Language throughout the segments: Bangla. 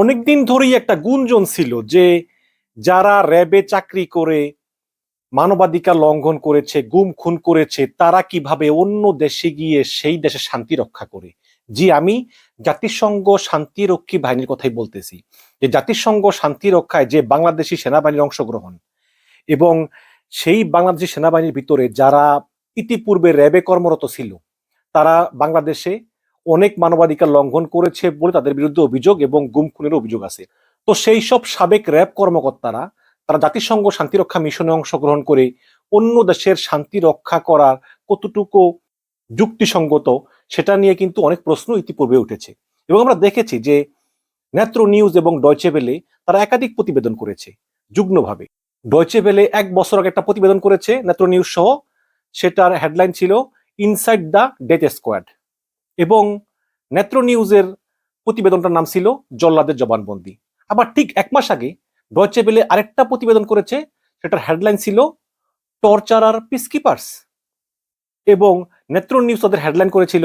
অনেকদিন ধরেই একটা গুঞ্জন ছিল যে যারা র্যাবে চাকরি করে, মানবাধিকার লঙ্ঘন করেছে, গুম খুন করেছে, তারা কীভাবে অন্য দেশে গিয়ে সেই দেশে শান্তি রক্ষা করে? জি, আমি জাতিসংঘ শান্তিরক্ষী বাহিনীর কথাই বলতেছি যে জাতিসংঘ শান্তি রক্ষায় যে বাংলাদেশি সেনাবাহিনীর অংশগ্রহণ এবং সেই বাংলাদেশি সেনাবাহিনীর ভিতরে যারা ইতিপূর্বে র্যাবে কর্মরত ছিল, তারা বাংলাদেশে অনেক মানবাধিকার লঙ্ঘন করেছে বলে তাদের বিরুদ্ধে অভিযোগ এবং গুম খুনের অভিযোগ আছে। তো সেই সব সাবেক র্যাব কর্মকর্তারা, তারা জাতিসংঘ শান্তিরক্ষা মিশনে অংশগ্রহণ করে অন্য দেশের শান্তি রক্ষা করার কতটুকু যুক্তিসঙ্গত সেটা নিয়ে কিন্তু অনেক প্রশ্ন ইতিপূর্বে উঠেছে। এবং আমরা দেখেছি যে নেত্র নিউজ এবং ডয়চে বেলে তারা একাধিক প্রতিবেদন করেছে, যুগ্মভাবে। ডয়চে বেলে এক বছর আগে একটা প্রতিবেদন করেছে নেত্র নিউজ সহ, সেটার হেডলাইন ছিল, ইনসাইড দ্য ডেথ স্কোয়াড। এবং নেত্র নিউজের প্রতিবেদনটার নাম ছিল জল্লাদের জবানবন্দি। আবার ঠিক এক মাস আগে ডয়চে বেলে আরেকটা প্রতিবেদন করেছে, সেটার হেডলাইন ছিল টর্চারার পিসকিপার্স। এবং নেত্র নিউজ তাদের হেডলাইন করেছিল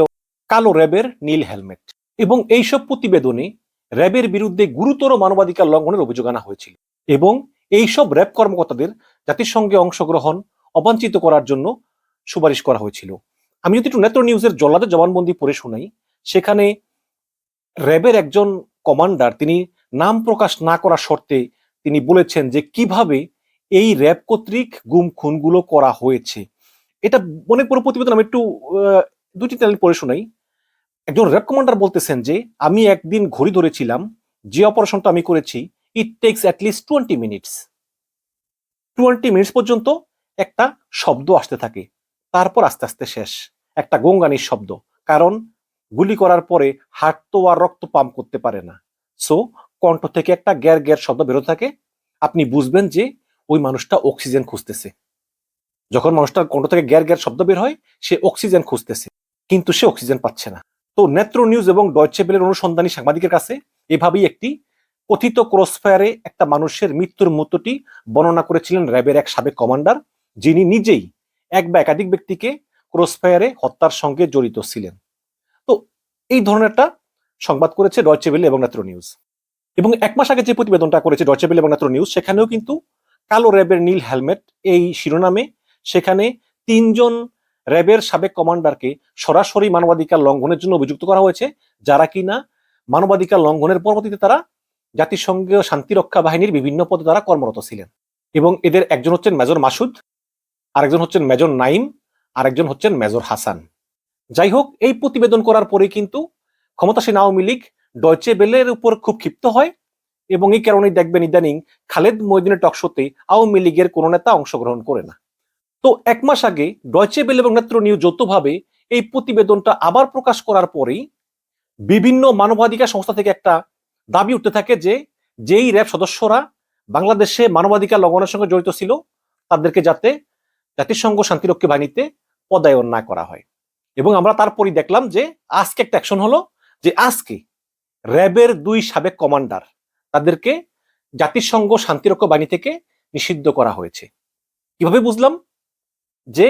কালো র্যাবের নীল হেলমেট। এবং এইসব প্রতিবেদনে র্যাবের বিরুদ্ধে গুরুতর মানবাধিকার লঙ্ঘনের অভিযোগ আনা হয়েছিল। এবং এইসব র্যাব কর্মকর্তাদের জাতিসংঘে অংশগ্রহণ অবাঞ্ছিত করার জন্য সুপারিশ করা হয়েছিল। আমি যদি একটু নেত্র নিউজের জল্লাদের জবানবন্দি পড়ে শোনাই, সেখানে র্যাবের একজন কমান্ডার, তিনি নাম প্রকাশ না করা শর্তে তিনি বলেছেন যে কীভাবে এই র্যাব কর্তৃক গুম খুনগুলো করা হয়েছে। এটা অনেক বড় প্রতিবেদন আমি একটু দুটি চ্যানেল পড়ে শোনাই। একজন র্যাব কমান্ডার বলতেছেন যে, আমি একদিন ঘড়ি ধরেছিলাম, যে অপারেশনটা আমি করেছি it takes at least twenty minutes twenty minutes পর্যন্ত একটা শব্দ আসতে থাকে। তারপর আস্তে আস্তে শেষ। একটা গঙ্গানির শব্দ, কারণ গুলি করার পরে হার্ট তো আর রক্ত পাম্প করতে পারে না। সো কণ্ঠ থেকে একটা গ্যার গ্যার শব্দ বেরোতে থাকে। আপনি বুঝবেন যে ওই মানুষটা অক্সিজেন খুঁজতেছে। যখন মানুষটার কণ্ঠ থেকে গ্যার গ্যার শব্দ বের হয়, সে অক্সিজেন খুঁজতেছে, কিন্তু সে অক্সিজেন পাচ্ছে না। তো নেত্র নিউজ এবং ডয়চে বেলের অনুসন্ধানী সাংবাদিকের কাছে এভাবেই একটি কথিত ক্রসফায়ারে একটা মানুষের মৃত্যুর মূর্তটি বর্ণনা করেছিলেন র্যাবের এক সাবেক কমান্ডার, যিনি নিজেই এক বা একাধিক ব্যক্তিকে ক্রসফায়ারে হত্যার সঙ্গে জড়িত ছিলেন। তো এই ধরনের একটা সংবাদ করেছে ডয়চে বেলে এবং নেত্র নিউজ। এবং এক মাস আগে যে প্রতিবেদনটা করেছে ডয়চে বেলে এবং নেত্র নিউজ, সেখানেও কিন্তু কালো র্যাবের নীল হেলমেট এই শিরোনামে সেখানে তিনজন র্যাবের সাবেক কমান্ডারকে সরাসরি মানবাধিকার লঙ্ঘনের জন্য অভিযুক্ত করা হয়েছে, যারা কিনা মানবাধিকার লঙ্ঘনের পরবর্তীতে তারা জাতিসংঘীয় শান্তিরক্ষা বাহিনীর বিভিন্ন পদে তারা কর্মরত ছিলেন। এবং এদের একজন হচ্ছেন মেজর মাসুদ আরেকজন হচ্ছেন মেজর নাইম আরেকজন হচ্ছেন মেজর হাসান। যাই হোক এই প্রতিবেদন করার পরে কিন্তু ক্ষমতাসীন আওয়ামী লীগ ডয়চে বেলের উপর খুব ক্ষিপ্ত হয় এবং এই কারণেই দেখবেন ইদানিং খালেদ মহিদিনের টকশোতে আওয়ামী লীগের কোনো নেতা অংশগ্রহণ করে না। তো এক মাস আগে ডয়চে বেল এবং নেত্র নিউজ যৌথভাবে এই প্রতিবেদনটা আবার প্রকাশ করার পরেই বিভিন্ন মানবাধিকার সংস্থা থেকে একটা দাবি উঠতে থাকে যে যেই র্যাব সদস্যরা বাংলাদেশে মানবাধিকার লঙ্ঘনের সঙ্গে জড়িত ছিল, তাদেরকে যাতে জাতিসংঘ শান্তিরক্ষী বাহিনীতে পদায়ন না করা হয়। এবং আমরা তারপরই দেখলাম যে আজকে একটা অ্যাকশন হলো যে আজকে র্যাবের দুই সাবেক কমান্ডার তাদেরকে জাতিসংঘ শান্তিরক্ষা বাহিনী থেকে নিষিদ্ধ করা হয়েছে। কীভাবে বুঝলাম? যে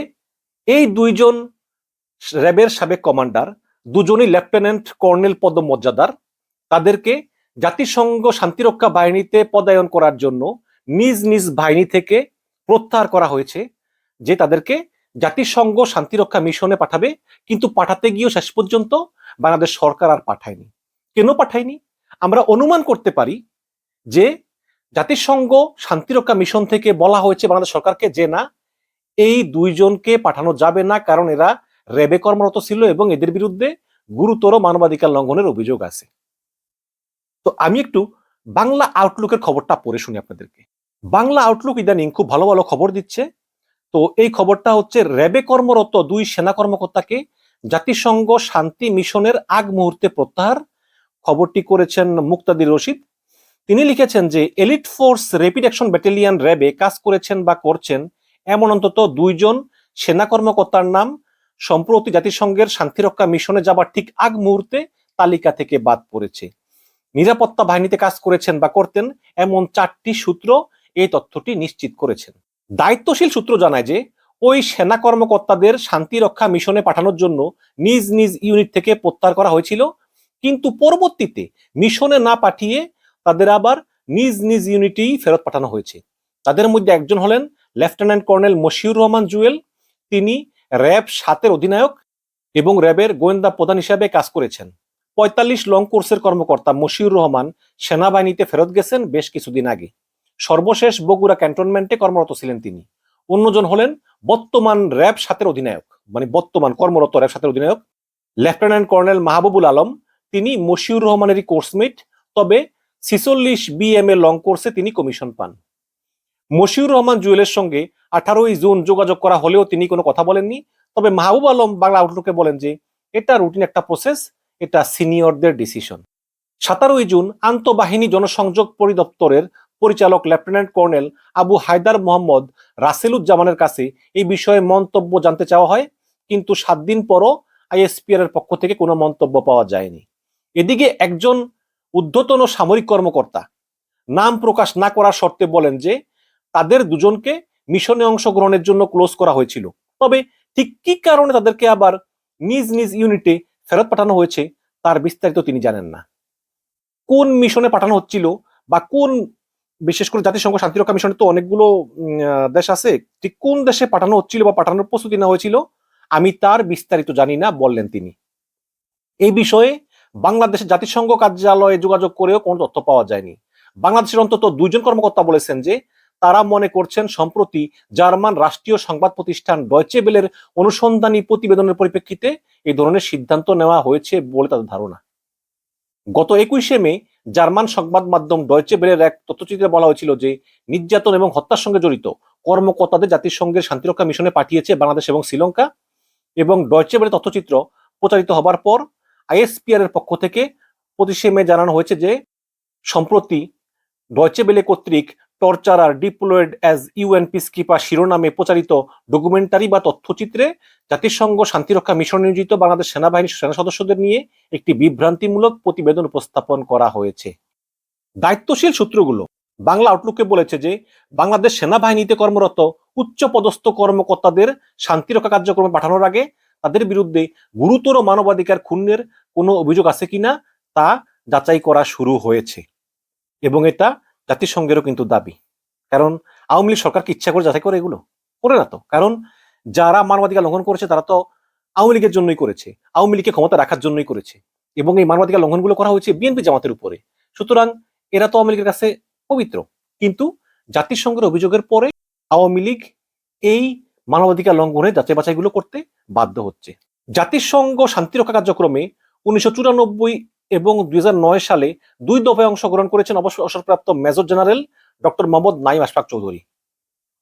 এই দুইজন র্যাবের সাবেক কমান্ডার দুজনই লেফটেন্যান্ট কর্নেল পদমর্যাদার, তাদেরকে জাতিসংঘ শান্তিরক্ষা বাহিনীতে পদায়ন করার জন্য নিজ নিজ বাহিনী থেকে প্রত্যাহার করা হয়েছে। যে তাদেরকে জাতিসংঘ শান্তিরক্ষা মিশনে পাঠাবে, কিন্তু পাঠাতে গিয়েও শেষ পর্যন্ত বাংলাদেশ সরকার আর পাঠায়নি। কেন পাঠায়নি? আমরা অনুমান করতে পারি যে জাতিসংঘ শান্তিরক্ষা মিশন থেকে বলা হয়েছে বাংলাদেশ সরকারকে যে না, এই দুইজনকে পাঠানো যাবে না, কারণ এরা র্যাবে কর্মরত ছিল এবং এদের বিরুদ্ধে গুরুতর মানবাধিকার লঙ্ঘনের অভিযোগ আছে। তো আমি একটু বাংলা আউটলুকের খবরটা পড়ে শুনি আপনাদেরকে। বাংলা আউটলুক ইদানিং খুব ভালো ভালো খবর দিচ্ছে। তো এই খবরটা হচ্ছে র্যাবে কর্মরত দুই সেনা কর্মকর্তাকে জাতিসংঘ শান্তি মিশনের আগ মুহূর্তে প্রত্যাহার। খবরটি করেছেন মুক্তাদির রশিদ। তিনি লিখেছেন যে, elite force rapid action battalion র্যাবে কাজ করেছেন বা করছেন এমন অন্তত দুইজন সেনা কর্মকর্তার নাম। সম্প্রতি জাতিসংঘের শান্তিরক্ষা মিশনে যাবার ঠিক আগ মুহূর্তে তালিকা থেকে বাদ পড়েছে। নিরাপত্তা বাহিনীতে কাজ করেছেন বা করতেন এমন চারটি সূত্র এই তথ্যটি নিশ্চিত করেছেন। দায়িত্বশীল সূত্র জানায় যে, ওই সেনা কর্মকর্তাদের শান্তিরক্ষা মিশনে পাঠানোর জন্য নিজ নিজ ইউনিট থেকে প্রত্যাহার করা হয়েছিল। কিন্তু পরবর্তীতে মিশনে না পাঠিয়ে তাদের আবার নিজ নিজ ইউনিটি ফেরত পাঠানো হয়েছে। তাদের মধ্যে একজন হলেন লেফটেন্যান্ট কর্নেল মশিউর রহমান জুয়েল। তিনি র্যাব সাতের অধিনায়ক এবং র্যাবের গোয়েন্দা প্রধান হিসাবে কাজ করেছেন। পঁয়তাল্লিশ লং কোর্সের কর্মকর্তা মশিউর রহমান সেনাবাহিনীতে ফেরত গেছেন বেশ কিছুদিন আগে। সর্বশেষ বগুড়া ক্যান্টনমেন্টে কর্মরত ছিলেন তিনি। অন্যজন হলেন বর্তমান র্যাব সাতের অধিনায়ক মানে বর্তমান কর্মরত র্যাব সাতের অধিনায়ক, লেফটেন্যান্ট কর্নেল মাহবুবুল আলম। তিনি মশিউর রহমানেরই কোর্সমেট তবে ছিচল্লিশ বিএম এ লং কোর্সে তিনি কমিশন পান। মশিউর রহমান জুয়েলের সঙ্গে আঠারোই জুন যোগাযোগ করা হলেও তিনি কোনো কথা বলেননি। তবে মাহবুব আলম বাংলা আউটলুকে বলেন যে, এটা রুটিন একটা প্রসেস এটা সিনিয়রদের ডিসিশন সাতারোই জুন আন্তঃবাহিনী জনসংযোগ পরিদপ্তরের পরিচালক লেফটেন্যান্ট কর্নেল আবু হায়দার মোহাম্মদ রাসেলুজ্জামানের কাছে এই বিষয়ে মন্তব্য জানতে চাওয়া হয়, কিন্তু সাত দিন পরও আইএসপিআর এর পক্ষ থেকে কোনো মন্তব্য পাওয়া যায়নি। এদিকে একজন ঊর্ধ্বতন সামরিক কর্মকর্তা নাম প্রকাশ না করার শর্তে বলেন যে, তাদের দুজনকে মিশনে অংশগ্রহণের জন্য ক্লোজ করা হয়েছিল। তবে ঠিক কি কারণে তাদেরকে আবার নিজ নিজ ইউনিটে ফেরত পাঠানো হয়েছে, তার বিস্তারিত তিনি জানেন না। কোন মিশনে পাঠানো হচ্ছিল বা কোন বিশেষ করে জাতিসংঘ শান্তিরক্ষা মিশনে তো অনেকগুলো দেশ আছে। ঠিক কোন দেশে পাঠানো হচ্ছিল বা পাঠানোর প্রস্তুতি নেওয়া হয়েছিল, আমি তার বিস্তারিত জানি না, বললেন তিনি। এই বিষয়ে বাংলাদেশের জাতিসংঘ কার্যালয়ে যোগাযোগ করেও কোনো তথ্য পাওয়া যায়নি। বাংলাদেশের অন্তত দুইজন কর্মকর্তা বলেছেন যে, তারা মনে করছেন সম্প্রতি জার্মান রাষ্ট্রীয় সংবাদ প্রতিষ্ঠান ডয়চে বেলের অনুসন্ধানী প্রতিবেদনের পরিপ্রেক্ষিতে এই ধরনের সিদ্ধান্ত নেওয়া হয়েছে বলে তাদের ধারণা। গত একুশে মে জার্মান সংবাদ মাধ্যম ডয়চে বেলের এক তথ্যচিত্রে বলা হয়েছিল যে, নির্যাতন এবং হত্যার সঙ্গে জড়িত কর্মকর্তাদের জাতিসংঘের শান্তিরক্ষা মিশনে পাঠিয়েছে বাংলাদেশ এবং শ্রীলঙ্কা এবং ডয়চে বেলের তথ্যচিত্র প্রচারিত হবার পর আইএসপিআর এর পক্ষ থেকে পঁচিশে মে জানানো হয়েছে যে, সম্প্রতি ডয়চে বেলে কর্তৃক torturer deployed as UN peacekeeper শিরোনামে প্রচারিত ডকুমেন্টারি বা তথ্যচিত্রে জাতিসংঘ শান্তিরক্ষা মিশন নিয়োজিত বাংলাদেশ সেনাবাহিনীর সেনা সদস্যদের নিয়ে একটি বিভ্রান্তিমূলক প্রতিবেদন উপস্থাপন করা হয়েছে। দায়িত্বশীল সূত্রগুলো, বাংলা আউটলুকে বলেছে যে, বাংলাদেশ সেনাবাহিনীতে কর্মরত উচ্চ পদস্থ কর্মকর্তাদের শান্তিরক্ষা কার্যক্রমে পাঠানোর আগে তাদের বিরুদ্ধে গুরুতর মানবাধিকার খুনের কোনো অভিযোগ আছে কিনা তা যাচাই করা শুরু হয়েছে। এবং এটা জাতিসংঘেরও কিন্তু দাবি। কারণ আওয়ামী লীগ সরকারকে ইচ্ছা করে যাচাই করে এগুলো? করে না তো। কারণ যারা মানবাধিকার লঙ্ঘন করেছে, তারা তো আওয়ামী লীগের জন্যই করেছে। আওয়ামী লীগকে ক্ষমতা রাখার জন্যই করেছে। এবং এই মানবাধিকার লঙ্ঘনগুলো করা হয়েছে বিএনপি জামাতের উপরে। সুতরাং এরা তো আওয়ামী লীগের কাছে পবিত্র। কিন্তু জাতিসংঘের অভিযোগের পরে আওয়ামী লীগ এই মানবাধিকার লঙ্ঘনের যাচাই বাছাইগুলো করতে বাধ্য হচ্ছে। জাতিসংঘ শান্তিরক্ষা কার্যক্রমে উনিশশো চুরানব্বই এবং দুই হাজার নয় সালে দুই দফায় অংশগ্রহণ করেছেন অবসর অবসরপ্রাপ্ত major general doctor Mohammad Naim Ashfaq Chowdhury.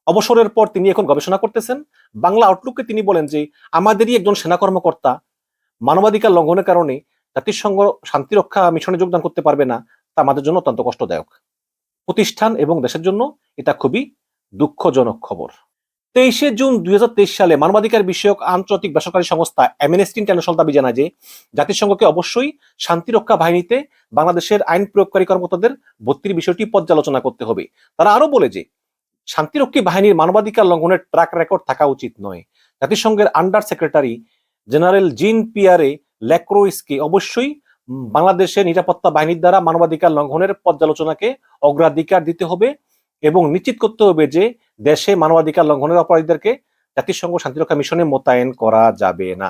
অবসরের পর তিনি এখন গবেষণা করতেছেন। বাংলা আউটলুককে তিনি বলেন যে, আমাদেরই একজন সেনা কর্মকর্তা মানবাধিকার লঙ্ঘনের কারণে জাতিসংঘ শান্তিরক্ষা মিশনে যোগদান করতে পারবে না, তা আমাদের জন্য অত্যন্ত কষ্টদায়ক। প্রতিষ্ঠান এবং দেশের জন্য এটা খুবই দুঃখজনক খবর। তেইশে জুন দুই হাজার তেইশ সালে মানবাধিকার বিষয়ক আন্তর্জাতিক বেসরকারি সংস্থা অ্যামনেস্টি ইন্টারন্যাশনাল দাবি জানায় যে জাতিসংঘকে অবশ্যই শান্তিরক্ষা বাহিনীতে বাংলাদেশের আইন প্রয়োগকারী কর্মকর্তাদের ভর্তির বিষয়টি পর্যালোচনা করতে হবে। তারা আরও বলে যে, শান্তিরক্ষী বাহিনীর মানবাধিকার লঙ্ঘনের ট্র্যাক রেকর্ড থাকা উচিত নয়। জাতিসংঘের আন্ডার সেক্রেটারি জেনারেল জিন পিয়ারে ল্যাক্রোইসকে অবশ্যই বাংলাদেশের নিরাপত্তা বাহিনীর দ্বারা মানবাধিকার লঙ্ঘনের পর্যালোচনাকে অগ্রাধিকার দিতে হবে। এবং নিশ্চিত করতে হবে যে দেশে মানবাধিকার লঙ্ঘনের অপরাধীদেরকে জাতিসংঘ শান্তিরক্ষা মিশনে মোতায়েন করা যাবে না।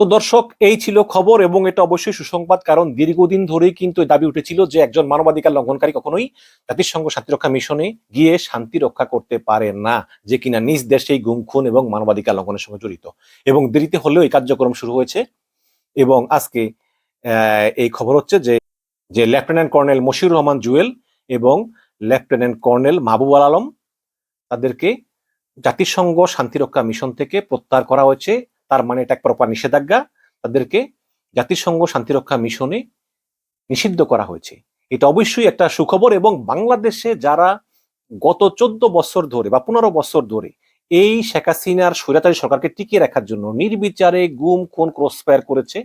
তো দর্শক, এই ছিল খবর এবং এটা অবশ্যই সুসংবাদ, কারণ দীর্ঘদিন ধরেই কিন্তু দাবি উঠেছিল যে একজন মানবাধিকার লঙ্ঘনকারী কখনোই জাতিসংঘ শান্তিরক্ষা মিশনে গিয়ে শান্তি রক্ষা করতে পারে না, যে কিনা নিজ দেশেই গুম খুন এবং মানবাধিকার লঙ্ঘনের সঙ্গে জড়িত। এবং দেরিতে হলেও এই কার্যক্রম শুরু হয়েছে এবং আজকে এই খবর হচ্ছে যে যে লেফটেন্যান্ট কর্নেল মশিউর রহমান জুয়েল এবং লেফটেন্যান্ট কর্নেল মাহবুব আল আলম তাদেরকে জাতিসংঘ শান্তিরক্ষা মিশন থেকে প্রত্যাহার করা হয়েছে। তার মানে এটা এক প্রপার নিষেধাজ্ঞা। তাদেরকে জাতিসংঘ শান্তিরক্ষা মিশনে নিষিদ্ধ করা হয়েছে। এটা অবশ্যই একটা সুখবর এবং বাংলাদেশে যারা গত চোদ্দ বছর ধরে বা পনেরো বছর ধরে এই শেখ হাসিনার স্বৈরাচারী সরকারকে টিকিয়ে রাখার জন্য নির্বিচারে গুম, খুন, ক্রসফায়ার করেছে,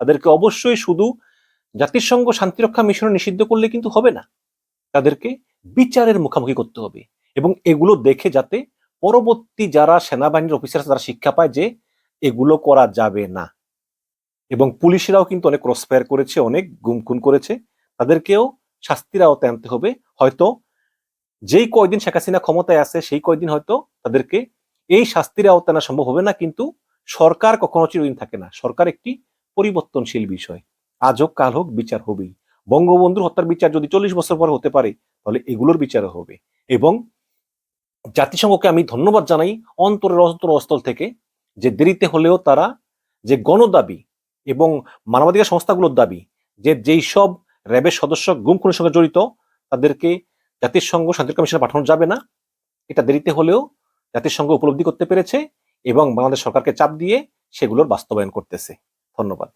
তাদেরকে অবশ্যই শুধু জাতিসংঘ শান্তিরক্ষা মিশনে নিষিদ্ধ করলে কিন্তু হবে না। তাদেরকে বিচারের মুখোমুখি করতে হবে এবং এগুলো দেখে যাতে পরবর্তী যারা সেনাবাহিনীর অফিসার তারা শিক্ষা পায় যে এগুলো করা যাবে না। এবং পুলিশেরাও কিন্তু অনেক ক্রসফায়ার করেছে, অনেক গুম খুন করেছে। তাদেরকেও শাস্তির আওতায় আনতে হবে। হয়তো যেই কয়দিন শেখ হাসিনা ক্ষমতায় আছে, সেই কয়দিন হয়তো তাদেরকে এই শাস্তির আওতায় আনা সম্ভব হবে না, কিন্তু সরকার কখনো চিরদিন থাকে না। সরকার একটি পরিবর্তনশীল বিষয়। আজ হোক, কাল হোক, বিচার হবেই। বঙ্গবন্ধুর হত্যার বিচার যদি চল্লিশ বছর পরে হতে পারে, তাহলে এগুলোর বিচারও হবে। এবং জাতিসংঘকে আমি ধন্যবাদ জানাই অন্তরের অন্তর অস্তল থেকে যে দেরিতে হলেও তারা যে গণদাবি এবং মানবাধিকার সংস্থাগুলোর দাবি, যে যেই সব র্যাবের সদস্য গুম খুনের সঙ্গে জড়িত, তাদেরকে জাতিসংঘ শান্তি কমিশনে পাঠানো যাবে না। এটা দেরিতে হলেও জাতিসংঘ উপলব্ধি করতে পেরেছে এবং বাংলাদেশ সরকারকে চাপ দিয়ে সেগুলোর বাস্তবায়ন করতেছে। ধন্যবাদ।